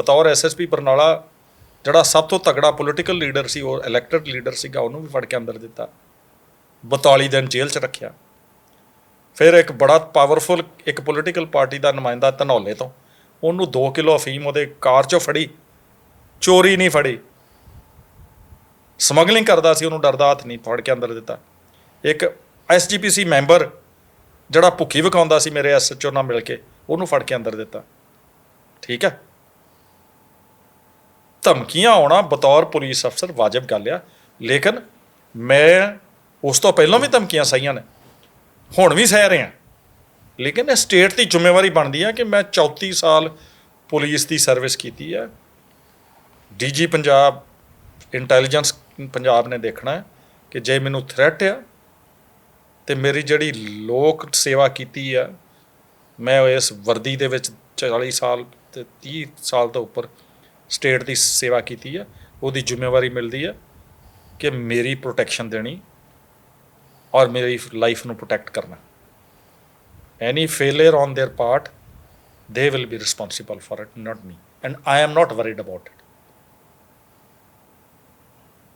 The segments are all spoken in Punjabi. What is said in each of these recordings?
ਬਤੌਰ ਐਸਐਸਪੀ ਬਰਨਾਲਾ, ਜਿਹੜਾ ਸਭ ਤੋਂ ਤਗੜਾ ਪੋਲੀਟੀਕਲ ਲੀਡਰ ਸੀ, ਉਹ ਇਲੈਕਟਡ ਲੀਡਰ ਸੀਗਾ, ਉਹਨੂੰ ਵੀ ਫੜ ਕੇ ਅੰਦਰ ਦਿੱਤਾ। 42 ਦਿਨ ਜੇਲ੍ਹ 'ਚ ਰੱਖਿਆ। ਫਿਰ ਇੱਕ ਬੜਾ ਪਾਵਰਫੁਲ ਇੱਕ ਪੋਲੀਟੀਕਲ ਪਾਰਟੀ ਦਾ ਨੁਮਾਇੰਦਾ ਧਨੌਲੇ ਤੋਂ, ਉਹਨੂੰ 2 ਕਿਲੋ ਅਫੀਮ ਉਹਦੇ ਕਾਰ 'ਚੋਂ ਫੜੀ, ਚੋਰੀ ਨਹੀਂ ਫੜੀ। ਸਮਗਲਿੰਗ ਕਰਦਾ ਸੀ, ਉਹਨੂੰ ਡਰਦਾ ਹੱਥ ਨਹੀਂ ਫੜ ਕੇ ਅੰਦਰ ਦਿੱਤਾ। ਇੱਕ ਐਸਜੀਪੀਸੀ ਮੈਂਬਰ, ਜਿਹੜਾ ਭੁੱਖੀ ਵਿਕਾਉਂਦਾ ਸੀ ਮੇਰੇ ਐਸਐਚਓ ਨਾਲ ਮਿਲ ਕੇ, ਉਹਨੂੰ ਫੜ ਕੇ ਅੰਦਰ ਦਿੱਤਾ। ਠੀਕ ਹੈ? ਧਮਕੀਆਂ ਆਉਣਾ ਬਤੌਰ ਪੁਲਿਸ ਅਫਸਰ ਵਾਜਬ ਗੱਲ ਆ ਲੇਕਿਨ ਮੈਂ ਉਸ ਤੋਂ ਪਹਿਲਾਂ ਵੀ ਧਮਕੀਆਂ ਸਹੀਆਂ ਨੇ। ਹੁਣ ਵੀ ਸਹਿ ਰਿਹਾ। ਲੇਕਿਨ ਇਹ ਸਟੇਟ ਦੀ ਜ਼ਿੰਮੇਵਾਰੀ ਬਣਦੀ ਆ ਕਿ ਮੈਂ 34 ਸਾਲ ਪੁਲਿਸ ਦੀ ਸਰਵਿਸ ਕੀਤੀ ਹੈ ਡੀਜੀ ਪੰਜਾਬ ਇੰਟੈਲੀਜੈਂਸ ਪੰਜਾਬ ਨੇ ਦੇਖਣਾ ਹੈ ਕਿ ਜੇ ਮੈਨੂੰ ਥ੍ਰੈਟ ਆ ਤੇ ਮੇਰੀ ਜਿਹੜੀ ਲੋਕ ਸੇਵਾ ਕੀਤੀ ਆ, ਮੈਂ ਇਸ ਵਰਦੀ ਦੇ ਵਿੱਚ 40 ਸਾਲ ਤੇ 30 ਸਾਲ ਤੋਂ ਉੱਪਰ ਸਟੇਟ ਦੀ ਸੇਵਾ ਕੀਤੀ ਆ ਉਹਦੀ ਜ਼ਿੰਮੇਵਾਰੀ ਮਿਲਦੀ ਆ ਕਿ ਮੇਰੀ ਪ੍ਰੋਟੈਕਸ਼ਨ ਦੇਣੀ ਔਰ ਮੇਰੀ ਲਾਈਫ ਨੂੰ ਪ੍ਰੋਟੈਕਟ ਕਰਨਾ। Any failure on their part they will be responsible for it not me and I am not worried about it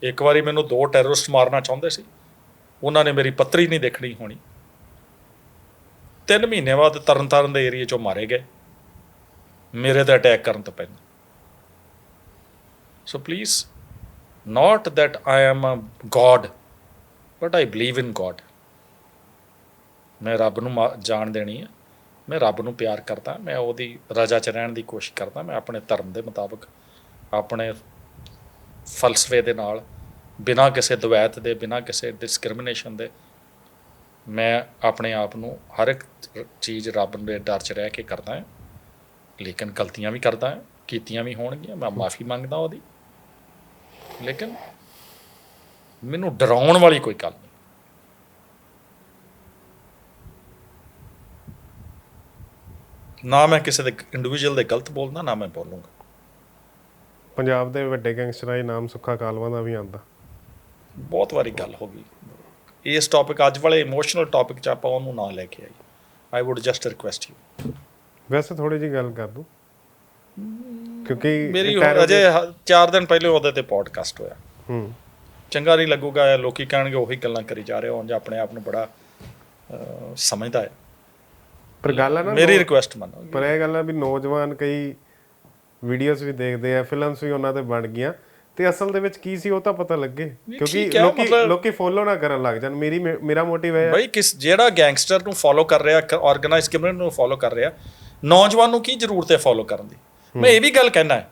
ਇੱਕ ਵਾਰੀ ਮੈਨੂੰ ਦੋ ਟੈਰਰਿਸਟ ਮਾਰਨਾ ਚਾਹੁੰਦੇ ਸੀ, ਉਹਨਾਂ ਨੇ ਮੇਰੀ ਪੱਤਰੀ ਨਹੀਂ ਦੇਖਣੀ ਹੋਣੀ। ਤਿੰਨ ਮਹੀਨੇ ਬਾਅਦ ਤਰਨਤਾਰਨ ਦੇ ਏਰੀਆ ਚੋਂ ਮਾਰੇ ਗਏ। ਮੇਰੇ ਤੇ ਅਟੈਕ ਕਰਨ ਤੋਂ ਪਹਿਲਾਂ। So please not that I am a God, but I believe in God. ਮੈਂ ਰੱਬ ਨੂੰ ਮਾ- ਜਾਣ ਦੇਣੀ ਹੈ ਮੈਂ ਰੱਬ ਨੂੰ ਪਿਆਰ ਕਰਦਾ ਮੈਂ ਉਹਦੀ ਰਜ਼ਾ 'ਚ ਰਹਿਣ ਦੀ ਕੋਸ਼ਿਸ਼ ਕਰਦਾ ਮੈਂ ਆਪਣੇ ਧਰਮ ਦੇ ਮੁਤਾਬਕ ਆਪਣੇ ਫਲਸਫੇ ਦੇ ਨਾਲ ਬਿਨਾਂ ਕਿਸੇ ਦਵੈਤ ਦੇ ਬਿਨਾਂ ਕਿਸੇ ਡਿਸਕ੍ਰਿਮੀਨੇਸ਼ਨ ਦੇ ਮੈਂ ਆਪਣੇ ਆਪ ਨੂੰ ਹਰ ਇੱਕ ਚੀਜ਼ ਰੱਬ ਦੇ ਡਰ 'ਚ ਰਹਿ ਕੇ ਕਰਦਾ ਹਾਂ। ਲੇਕਿਨ ਗਲਤੀਆਂ ਵੀ ਕਰਦਾ ਹਾਂ ਕੀਤੀਆਂ ਵੀ ਹੋਣਗੀਆਂ ਮੈਂ ਮਾਫੀ ਮੰਗਦਾ ਉਹਦੀ। ਲੇਕਿਨ ਮੈਨੂੰ ਡਰਾਉਣ ਵਾਲੀ ਕੋਈ ਗੱਲ ਨਹੀਂ। ਨਾ ਮੈਂ ਕਿਸੇ ਦੇ ਇੰਡੀਵਿਜੂਅਲ ਦੇ ਗਲਤ ਬੋਲਦਾ ਨਾ ਮੈਂ ਬੋਲੂੰਗਾ। ਪੰਜਾਬ ਦੇ ਵੱਡੇ ਗੈਂਗਸਟਰਾਂ ਦੇ ਨਾਮ ਸੁੱਖਾ ਕਾਲਵਾ ਦਾ ਵੀ ਆਂਦਾ ਬਹੁਤ ਵਾਰੀ ਗੱਲ ਹੋ ਗਈ। ਇਸ ਟੌਪਿਕ ਅੱਜ ਵਾਲੇ ਇਮੋਸ਼ਨਲ ਟੌਪਿਕ ਚ ਆਪਾਂ ਉਹਨੂੰ ਨਾ ਲੈ ਕੇ I I would just request you ਵੈਸੇ ਥੋੜੀ ਜੀ ਗੱਲ ਕਰ ਦੂੰ। ਕਿਉਂਕਿ ਮੇਰੀ ਅਜੇ 4 ਦਿਨ ਪਹਿਲੇ ਉਹਦੇ ਤੇ ਪੋਡਕਾਸਟ ਹੋਇਆ। ਹੂੰ। ਚੰਗਾ ਨਹੀਂ ਲੱਗੂਗਾ ਇਹ ਲੋਕੀ ਕਹਿਣਗੇ ਉਹੀ ਗੱਲਾਂ ਕਰੀ ਜਾ ਰਹੇ ਹੋ ਜਾਂ ਆਪਣੇ ਆਪ ਨੂੰ ਬੜਾ ਸਮਝਦਾ ਹੈ। ਪਰ ਗੱਲ ਆ ਨਾ ਮੇਰੀ ਰਿਕੁਐਸਟ ਮੰਨੋ। ਪਰ ਇਹ ਗੱਲ ਆ ਵੀ ਨੌਜਵਾਨ ਕਈ ਵੀਡੀਓਜ਼ ਵੀ ਦੇਖਦੇ ਆ ਫਿਲਮਸ ਵੀ ਉਹਨਾਂ ਤੇ ਬਣ ਗਈਆਂ। ਤੇ ਅਸਲ ਦੇ ਵਿੱਚ ਕੀ ਸੀ ਉਹ ਤਾਂ ਪਤਾ ਲੱਗੇ। ਕਿਉਂਕਿ ਲੋਕੀ ਲੋਕੀ ਫੋਲੋ ਨਾ ਕਰਨ ਲੱਗ ਜਾਣ। ਮੇਰੀ ਮੇਰਾ ਮੋਟਿਵ ਹੈ ਬਈ ਕਿਸ ਜਿਹੜਾ ਗੈਂਗਸਟਰ ਨੂੰ ਫੋਲੋ ਕਰ ਰਿਹਾ ਆਰਗੇਨਾਈਜ਼ ਕ੍ਰਿਮੀਨਲ ਨੂੰ ਫੋਲੋ ਕਰ ਰਿਹਾ ਨੌਜਵਾਨ ਨੂੰ ਕੀ ਜ਼ਰੂਰਤ ਹੈ ਫੋਲੋ ਕਰਨ ਦੀ? ਮੈਂ ਇਹ ਵੀ ਗੱਲ ਕਹਿਣਾ ਹੈ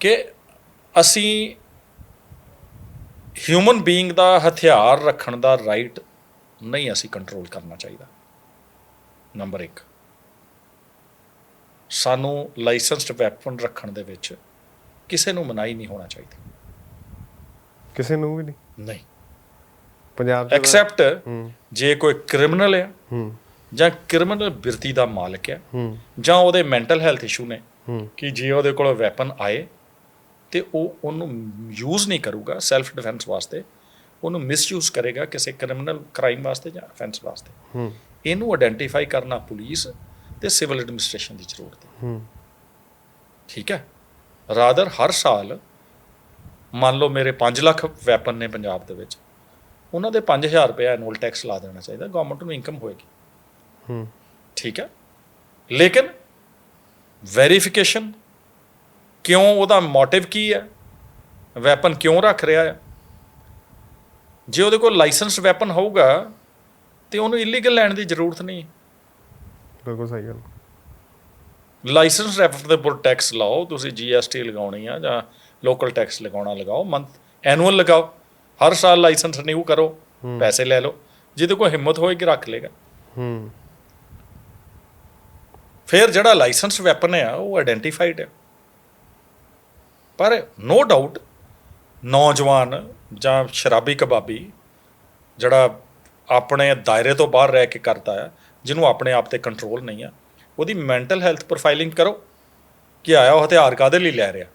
ਕਿ ਅਸੀਂ ਹਿਊਮਨ ਬੀਇੰਗ ਦਾ ਹਥਿਆਰ ਰੱਖਣ ਦਾ ਰਾਈਟ ਨਹੀਂ ਅਸੀਂ ਕੰਟਰੋਲ ਕਰਨਾ ਚਾਹੀਦਾ। ਨੰਬਰ 1 ਸਾਨੂੰ ਲਾਇਸੈਂਸਡ ਵੈਪਨ ਰੱਖਣ ਦੇ ਵਿੱਚ ਕਿਸੇ ਨੂੰ ਮਨਾਹੀ ਨਹੀਂ ਹੋਣਾ ਚਾਹੀਦੀ। ਕਿਸੇ ਨੂੰ ਵੀ ਨਹੀਂ? ਨਹੀਂ। ਪੰਜਾਬ ਐਕਸੈਪਟ ਜੇ ਕੋਈ ਕ੍ਰਿਮੀਨਲ ਹੈ ਹੂੰ। ਜਾਂ ਕ੍ਰਿਮੀਨਲ ਬਿਰਤੀ ਦਾ ਮਾਲਕ ਹੈ, ਜਾਂ ਉਹਦੇ ਮੈਂਟਲ ਹੈਲਥ ਇਸ਼ੂ ਨੇ, ਕਿ ਜੇ ਉਹਦੇ ਕੋਲ ਵੈਪਨ ਆਏ, ਤੇ ਉਹ ਉਹਨੂੰ ਯੂਜ਼ ਨਹੀਂ ਕਰੂਗਾ ਸੈਲਫ ਡਿਫੈਂਸ ਵਾਸਤੇ, ਉਹਨੂੰ ਮਿਸਯੂਜ਼ ਕਰੇਗਾ ਕਿਸੇ ਕ੍ਰਿਮੀਨਲ ਕ੍ਰਾਈਮ ਵਾਸਤੇ ਜਾਂ ਅਫੈਂਸ ਵਾਸਤੇ। ਇਹਨੂੰ ਆਇਡੈਂਟੀਫਾਈ ਕਰਨਾ ਪੁਲਿਸ ਤੇ ਸਿਵਲ ਐਡਮਿਨਿਸਟ੍ਰੇਸ਼ਨ ਦੀ ਜ਼ਰੂਰਤ ਹੈ। ਠੀਕ ਹੈ? ਰਾਦਰ ਹਰ ਸਾਲ ਮੰਨ ਲਓ ਮੇਰੇ 5 ਲੱਖ ਵੈਪਨ ਨੇ ਪੰਜਾਬ ਦੇ ਵਿੱਚ, ਉਹਨਾਂ ਦੇ 5000 ਰੁਪਏ ਐਨੂਅਲ ਟੈਕਸ ਲਾ ਦੇਣਾ ਚਾਹੀਦਾ ਗਵਰਨਮੈਂਟ ਨੂੰ ਇਨਕਮ ਹੋਏਗੀ। ਹੂੰ। ਠੀਕ ਹੈ। ਲੇਕਿਨ ਵੈਰੀਫਿਕੇਸ਼ਨ ਕਿਉਂ ਉਹਦਾ ਮੋਟਿਵ ਕੀ ਹੈ? ਵੈਪਨ ਕਿਉਂ ਰੱਖ ਰਿਹਾ ਹੈ? ਜੇ ਉਹਦੇ ਕੋਲ ਲਾਇਸੈਂਸਡ ਵੈਪਨ ਹੋਊਗਾ ਤੇ ਉਹਨੂੰ ਇਲੀਗਲ ਲੈਣ ਦੀ ਜ਼ਰੂਰਤ ਨਹੀਂ। ਬਿਲਕੁਲ ਸਹੀ ਗੱਲ। ਲਾਇਸੈਂਸ ਵੈਪਨ ਦੇ ਉੱਪਰ ਟੈਕਸ ਲਾਓ ਤੁਸੀਂ ਜੀਐਸਟੀ ਲਗਾਉਣੀ ਆ ਜਾਂ ਲੋਕਲ ਟੈਕਸ ਲਗਾਉਣਾ ਲਗਾਓ ਮੰਥ ਐਨੂਅਲ ਲਗਾਓ। ਹਰ ਸਾਲ ਲਾਇਸੈਂਸ ਰਿਨਿਊ ਕਰੋ। ਪੈਸੇ ਲੈ ਲਓ। ਜਿਹਦੇ ਕੋਲ ਹਿੰਮਤ ਹੋਏਗੀ ਰੱਖ ਲੇਗਾ ਹੂੰ। ਫਿਰ ਜਿਹੜਾ ਲਾਇਸੈਂਸ ਵੈਪਨ ਹੈ ਉਹ ਆਇਡੈਂਟੀਫਾਈਡ ਹੈ ਪਰ ਨੋ ਡਾਊਟ ਨੌਜਵਾਨ ਜਾਂ ਸ਼ਰਾਬੀ ਕਬਾਬੀ ਜਿਹੜਾ ਆਪਣੇ ਦਾਇਰੇ ਤੋਂ ਬਾਹਰ ਰਹਿ ਕੇ ਕਰਦਾ ਹੈ ਜਿਹਨੂੰ ਆਪਣੇ ਆਪ ਤੇ ਕੰਟਰੋਲ ਨਹੀਂ ਆ ਉਹਦੀ ਮੈਂਟਲ ਹੈਲਥ ਪ੍ਰੋਫਾਈਲਿੰਗ ਕਰੋ ਕਿ ਆਇਆ ਉਹ ਹਥਿਆਰ ਕਾਦੇ ਲਈ ਲੈ ਰਿਹਾ।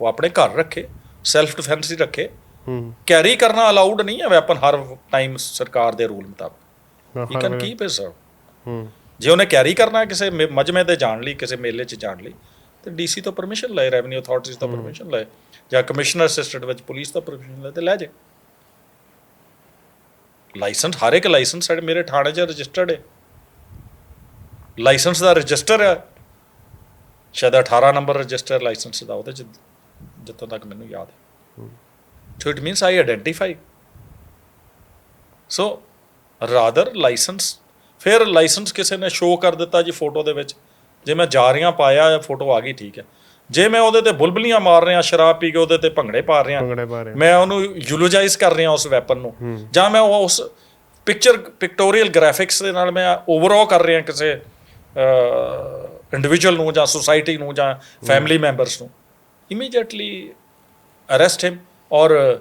ਉਹ ਆਪਣੇ ਘਰ ਰੱਖੇ ਸੈਲਫ ਡਿਫੈਂਸ ਹੀ ਰੱਖੇ। ਹੂੰ। ਕੈਰੀ ਕਰਨਾ ਅਲਾਉਡ ਨਹੀਂ ਹੈ ਵੈਪਨ ਹਰ ਟਾਈਮ ਸਰਕਾਰ ਦੇ ਰੂਲ ਮੁਤਾਬਕ। ਹਾਂ, he can keep it sir ਹੂੰ। ਜੇ ਉਹਨੇ ਕੈਰੀ ਕਰਨਾ ਕਿਸੇ ਮੇ- ਮਜਮੇ ਤੇ ਜਾਣ ਲਈ ਕਿਸੇ ਮੇਲੇ 'ਚ ਜਾਣ ਲਈ ਤੇ ਡੀਸੀ ਤੋਂ ਪਰਮਿਸ਼ਨ ਲਏ ਰੈਵਨਿਊ ਅਥਾਰਟੀਜ਼ ਤੋਂ ਪਰਮਿਸ਼ਨ ਲਏ ਜਾਂ ਕਮਿਸ਼ਨਰ ਅਸਿਸਟੈਂਟ ਵਿੱਚ ਪੁਲਿਸ ਤੋਂ ਪਰਮਿਸ਼ਨ ਲਏ ਤੇ ਲੈ ਜੇ ਲਾਇਸੈਂਸ ਹਰ ਇੱਕ ਲਾਇਸੈਂਸ ਸਾਡੇ ਮੇਰੇ ਥਾਣੇ 'ਚ ਰਜਿਸਟਰਡ ਹੈ। ਲਾਇਸੈਂਸ ਦਾ ਰਜਿਸਟਰ ਹੈ। ਸ਼ਾਇਦ 18 ਨੰਬਰ ਰਜਿਸਟਰ ਲਾਇਸੈਂਸ ਦਾ ਉਹਦੇ 'ਚ ਜਿੱਥੋਂ ਤੱਕ ਮੈਨੂੰ ਯਾਦ ਹੈ। So it means I identify so rather license ਫਿਰ ਲਾਇਸੈਂਸ ਕਿਸੇ ਨੇ ਸ਼ੋਅ ਕਰ ਦਿੱਤਾ ਜੀ ਫੋਟੋ ਦੇ ਵਿੱਚ। ਜੇ ਮੈਂ ਜਾ ਰਹੀਆਂ ਪਾਇਆ ਫੋਟੋ ਆ ਗਈ ਠੀਕ ਹੈ। ਜੇ ਮੈਂ ਉਹਦੇ ਤੇ ਬੁਲਬੁਲੀਆਂ ਮਾਰ ਰਿਹਾ ਸ਼ਰਾਬ ਪੀ ਕੇ ਉਹਦੇ ਤੇ ਭੰਗੜੇ ਪਾ ਰਿਹਾ ਰਹੇ। ਮੈਂ ਉਹਨੂੰ ਯੂਲੋਜਾਈਜ਼ ਕਰ ਰਿਹਾ ਉਸ ਵੈਪਨ ਨੂੰ। ਜਾਂ ਮੈਂ ਉਹ ਉਸ ਪਿਕਚਰ ਪਿਕਟੋਰੀਅਲ ਗ੍ਰਾਫਿਕਸ ਦੇ ਨਾਲ ਮੈਂ ਓਵਰਆਲ ਕਰ ਰਿਹਾ ਕਿਸੇ ਇੰਡੀਵਿਜੂਅਲ ਨੂੰ ਜਾਂ ਸੁਸਾਇਟੀ ਨੂੰ ਜਾਂ ਫੈਮਿਲੀ ਮੈਂਬਰਸ ਨੂੰ। Immediately arrest him or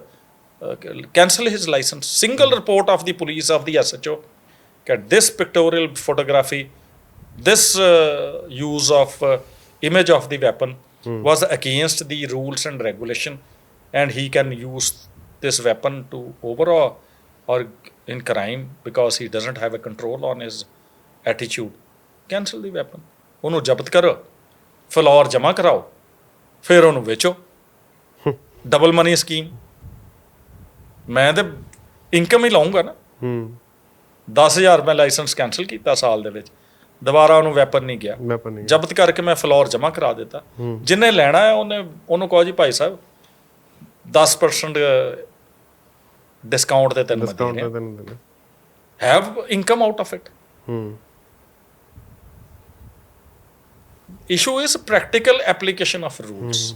cancel his license. Single report of the police of the SHO this pictorial photography this uh, use of uh, image of the weapon was against the rules and regulation and he can use this weapon to overawe or in crime because he doesn't have a control on his attitude cancel the weapon ਉਹਨੂੰ ਜ਼ਬਤ ਕਰੋ ਫਲੋਰ ਜਮ੍ਹਾਂ ਕਰਾਓ ਫਿਰ ਉਹਨੂੰ ਵੇਚੋ ਡਬਲ ਮਨੀ ਸਕੀਮ ਮੈਂ ਤੇ ਇਨਕਮ ਹੀ ਲਾਉਂਗਾ ਨਾ ਹੂੰ 10000 ਮੈਂ ਲਾਇਸੈਂਸ ਕੈਨਸਲ ਕੀਤਾ ਸਾਲ ਦੇ ਵਿੱਚ। ਦੁਬਾਰਾ ਉਹਨੂੰ ਵੈਪਨ ਨਹੀਂ ਗਿਆ। ਵੈਪਨ ਨਹੀਂ ਜ਼ਬਤ ਕਰਕੇ ਮੈਂ ਫਲੋਰ ਜਮ੍ਹਾਂ ਕਰਾ ਦਿੱਤਾ। ਜਿੰਨੇ ਲੈਣਾ ਹੈ ਉਹਨੇ ਉਹਨੂੰ ਕਹੋ ਜੀ ਭਾਈ ਸਾਹਿਬ 10% ਡਿਸਕਾਊਂਟ ਤੇ ਤੈਨੂੰ ਡਿਸਕਾਊਂਟ ਤਾਂ ਤੈਨੂੰ ਦੇਣਾ have income out of it hmm. Issue is practical application of rules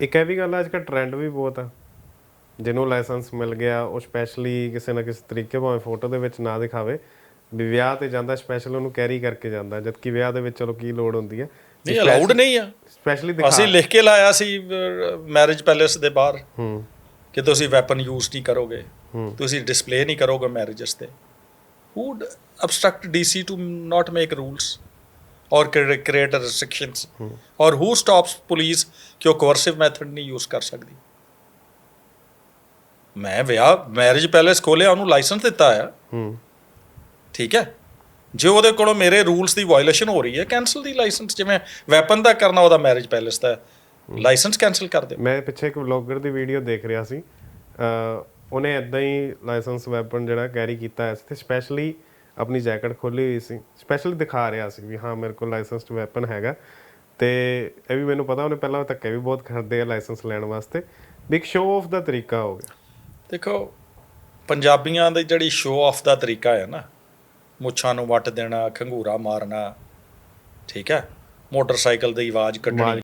ਇੱਕ ਇਹ ਵੀ ਗੱਲ ਅੱਜ ਕੱਲ੍ਹ ਟ੍ਰੈਂਡ ਵੀ ਬਹੁਤ ਆ। ਜਿਹਨੂੰ ਲਾਇਸੈਂਸ ਮਿਲ ਗਿਆ ਉਹ ਸਪੈਸ਼ਲੀ ਕਿਸੇ ਨਾ ਕਿਸੇ ਤਰੀਕੇ ਭਾਵੇਂ ਫੋਟੋ ਦੇ ਵਿੱਚ ਨਾ ਦਿਖਾਵੇ ਵੀ ਵਿਆਹ ਤੇ ਜਾਂਦਾ ਸਪੈਸ਼ਲ ਉਹਨੂੰ ਕੈਰੀ ਕਰਕੇ ਜਾਂਦਾ ਜਦਕਿ ਵਿਆਹ ਦੇ ਵਿੱਚ ਚਲੋ ਕੀ ਲੋੜ ਹੁੰਦੀ ਹੈ? ਨਹੀਂ ਅਲਾਉਡ ਨਹੀਂ ਆ। ਸਪੈਸ਼ਲੀ ਦਿਖਾ। ਅਸੀਂ ਲਿਖ ਕੇ ਲਾਇਆ ਸੀ ਮੈਰਿਜ ਪੈਲੇਸ ਦੇ ਬਾਹਰ। ਹੂੰ। ਕਿ ਤੁਸੀਂ ਵੈਪਨ ਯੂਜ਼ ਨਹੀਂ ਕਰੋਗੇ। ਹੂੰ। ਤੁਸੀਂ ਡਿਸਪਲੇ ਨਹੀਂ ਕਰੋਗੇ ਮੈਰਿਜਸ ਤੇ। Would obstruct DC to not make rules or cre- create restrictions? or who stops police? ਕਿ ਉਹ coercive method ਨਹੀਂ ਯੂਜ਼ ਕਰ ਸਕਦੀ। ਮੈਂ ਵਿਆਹ ਮੈਰਿਜ ਪੈਲੇਸ ਖੋਲਿਆ ਉਹਨੂੰ ਲਾਇਸੈਂਸ ਦਿੱਤਾ ਆ। ਹੂੰ। ਠੀਕ ਹੈ? ਜੇ ਉਹਦੇ ਕੋਲੋਂ ਮੇਰੇ ਰੂਲਸ ਦੀ ਵਾਇਓਲੇਸ਼ਨ ਹੋ ਰਹੀ ਹੈ ਕੈਨਸਲ ਦੀ ਲਾਇਸੈਂਸ ਜਿਵੇਂ ਵੈਪਨ ਦਾ ਕਰਨਾ ਉਹਦਾ ਮੈਰਿਜ ਪੈਲੇਸ ਦਾ ਲਾਇਸੈਂਸ ਕੈਨਸਲ ਕਰ ਦਿਓ। ਮੈਂ ਪਿੱਛੇ ਇੱਕ ਵਲੌਗਰ ਦੀ ਵੀਡੀਓ ਦੇਖ ਰਿਹਾ ਸੀ। ਅ ਉਹਨੇ ਇਦਾਂ ਹੀ ਲਾਇਸੈਂਸ ਵੈਪਨ ਜਿਹੜਾ ਕੈਰੀ ਕੀਤਾ ਹੈ ਤੇ ਸਪੈਸ਼ਲੀ ਆਪਣੀ ਜੈਕਟ ਖੋਲੀ ਹੋਈ ਸੀ। ਸਪੈਸ਼ਲੀ ਦਿਖਾ ਰਿਹਾ ਸੀ ਵੀ ਹਾਂ ਮੇਰੇ ਕੋਲ ਲਾਇਸੈਂਸਡ ਵੈਪਨ ਹੈਗਾ। ਤੇ ਇਹ ਵੀ ਮੈਨੂੰ ਪਤਾ ਉਹਨੇ ਪਹਿਲਾਂ ਧੱਕੇ ਵੀ ਬਹੁਤ ਕਰਦੇ ਆ ਲਾਇਸੈਂਸ ਲੈਣ ਵਾਸਤੇ। ਇੱਕ ਸ਼ੋਅ ਆਫ ਦਾ ਤਰੀਕਾ ਹੋ ਗਿਆ। ਦੇਖੋ, ਪੰਜਾਬੀਆਂ ਦੀ ਜਿਹੜੀ ਸ਼ੋਅ ਆਫ ਦਾ ਤਰੀਕਾ ਹੈ ਨਾ, ਮੁੱਛਾਂ ਨੂੰ ਵੱਟ ਦੇਣਾ, ਖੰਗੂਰਾ ਮਾਰਨਾ, ਠੀਕ ਹੈ? ਮੋਟਰਸਾਈਕਲ ਦੀ ਆਵਾਜ਼ ਕੱਢਣੀ।